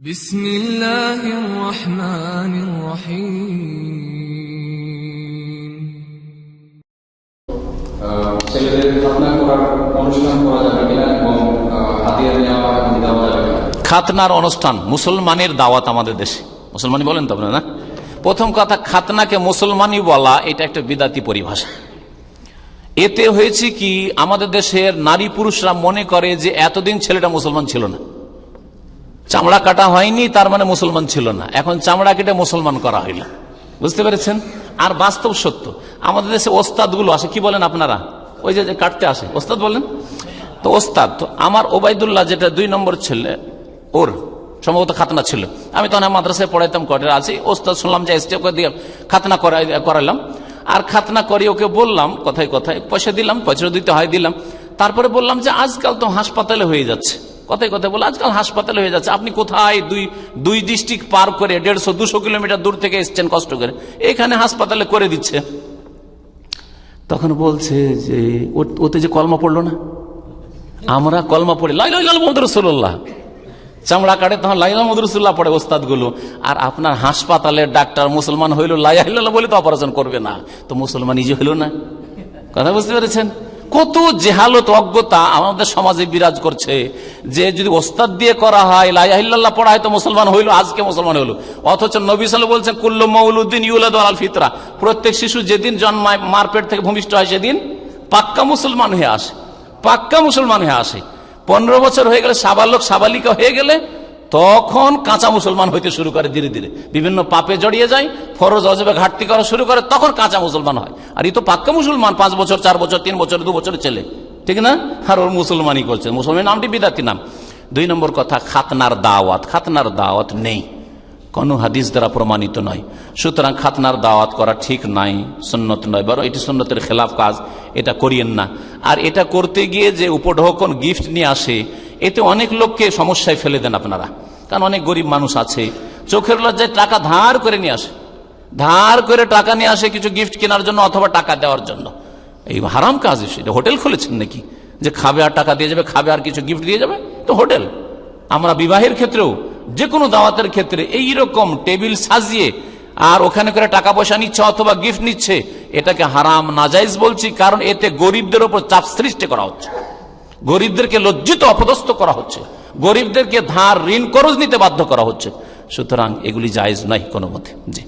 بسم الله الرحمن الرحيم আহ, ছেলেদের খাতনা করার অনুষ্ঠান করা যাবে কিনা এবং আহ, হাতিয়ার নেওয়া এবং দেওয়া যাবে কিনা খাতনার অনুষ্ঠান মুসলমানের দাওয়াত আমাদের দেশে মুসলমানি বলেন তো আপনারা না প্রথম কথা খাতনাকে মুসলমানি বলা এটা একটা বিদাতি পরিভাষা এতে হয়েছে কি আমাদের দেশের নারী পুরুষরা মনে করে যে এতদিন ছেলেটা মুসলমান ছিল না চামড়া কাটা হয়নি, তার মানে মুসলমান ছিল না। এখন চামড়া কেটে মুসলমান করা হইল। বুঝতে পেরেছেন? আর বাস্তব সত্য, আমাদের দেশে ওস্তাদগুলো আসে, কি বলেন আপনারা? ওই যে কাটতে আসে। ওস্তাদ বলেন? তো ওস্তাদ, তো আমার ওবায়দুল্লাহ যেটা দুই নম্বর ছেলে, ওর, সম্ভবত খাতনা ছিল। আমি তখন মাদ্রাসায় পড়াইতাম কটের আছি, ওস্তাদ শুনলাম যে ওকে দিয়ে খাতনা করাই করালাম আর খাতনা করি ওকে বললাম, কথায় কথায়, পয়সা দিলাম পয়সা দিতে হয়, দিলাম। তারপরে বললাম যে আজকাল তো হাসপাতালে হয়ে যাচ্ছে। কথায় কথায় বলে, আজকাল হাসপাতালে হয়ে যাচ্ছে। আপনি কোথায়? দুই দুই ডিস্ট্রিক্ট পার করে দেড়শো, দুশো কিলোমিটার দূর থেকে এসছেন কষ্ট করে। এখানে হাসপাতালে করে দিচ্ছে। তখন বলছে যে, ওতে যে কলমা পড়ল না? আমরা কলমা পড়ি। লাই লাল মোহাম্মদ চামড়া কাটে, তখন লাইলা মদরসুল্লাহ পড়ে ওস্তাদগুলো আর আপনার হাসপাতালের ডাক্তার মুসলমান হইল লাইল্লাহ বলে তো অপারেশন করবে না। তো মুসলমান নিজে হইল না। কথা বুঝতে পেরেছেন? কত জেহালত, অজ্ঞতা আমাদের সমাজে বিরাজ করছে। যে যদি ওস্তাদ দিয়ে করা হয় লাইল্লাহ পড়া হয় তো মুসলমান হইল, আজকে মুসলমান হইল। অথচ নবী সাল বলছেন, কুল্ল মৌলুদ্দিন ইউলাদ আল ফিতরা। প্রত্যেক শিশু যেদিন জন্মায়, মারপেট থেকে ভূমিষ্ঠ হয় সেদিন পাক্কা মুসলমান হয়ে আসে। পাক্কা মুসলমান হয়ে আসে। পনেরো বছর হয়ে গেলে সাবালক সাবালিকা হয়ে গেলে তখন কাঁচা মুসলমান হইতে শুরু করে ধীরে ধীরে। বিভিন্ন পাপে জড়িয়ে যায়, ফরজ অজবে ঘাটতি করা শুরু করে, তখন কাঁচা মুসলমান হয়। আর এই তো পাক্কা মুসলমান, পাঁচ বছর, চার বছর, তিন বছর, দু বছরের ছেলে। ঠিক না? আর ওর মুসলমানই করছে। মুসলমান নামটি বিদাতি নাম। দুই নম্বর কথা, খাতনার দাওয়াত। খাতনার দাওয়াত নেই। কোনো হাদিস দ্বারা প্রমাণিত নয়। সুতরাং খাতনার দাওয়াত করা ঠিক নাই, সুন্নত নয়। বরং এটি সুন্নতের খেলাফ কাজ। এটা করিয়েন না। আর এটা করতে গিয়ে যে উপঢৌকন গিফট নিয়ে আসে এতে অনেক লোককে সমস্যায় ফেলে দেন আপনারা। কারণ অনেক গরিব মানুষ আছে। চোখের লজ্জায় টাকা ধার করে নিয়ে আসে। ধার করে টাকা নিয়ে আসে কিছু গিফট কেনার জন্য অথবা টাকা দেওয়ার জন্য। এই হারাম কাজ এটা হোটেল খুলেছেন নাকি? যে খাবে আর টাকা দিয়ে যাবে, খাবে আর কিছু গিফট দিয়ে যাবে? তো হোটেল। আমরা বিবাহের ক্ষেত্রেও যে কোনো দাওয়াতের ক্ষেত্রে এই রকম টেবিল সাজিয়ে আর ওখানে করে টাকা পয়সা নিচ্ছে অথবা গিফট নিচ্ছে, এটাকে হারাম, নাজাইজ বলছি, কারণ এতে গরিবদের ওপর চাপ সৃষ্টি করা হচ্ছে। গরিবদেরকে লজ্জিত, অপদস্থ করা হচ্ছে। গরিবদেরকে ধার, ঋণ করজ নিতে বাধ্য করা হচ্ছে। সুতরাং এগুলি জায়েজ নাই কোনো মতে জি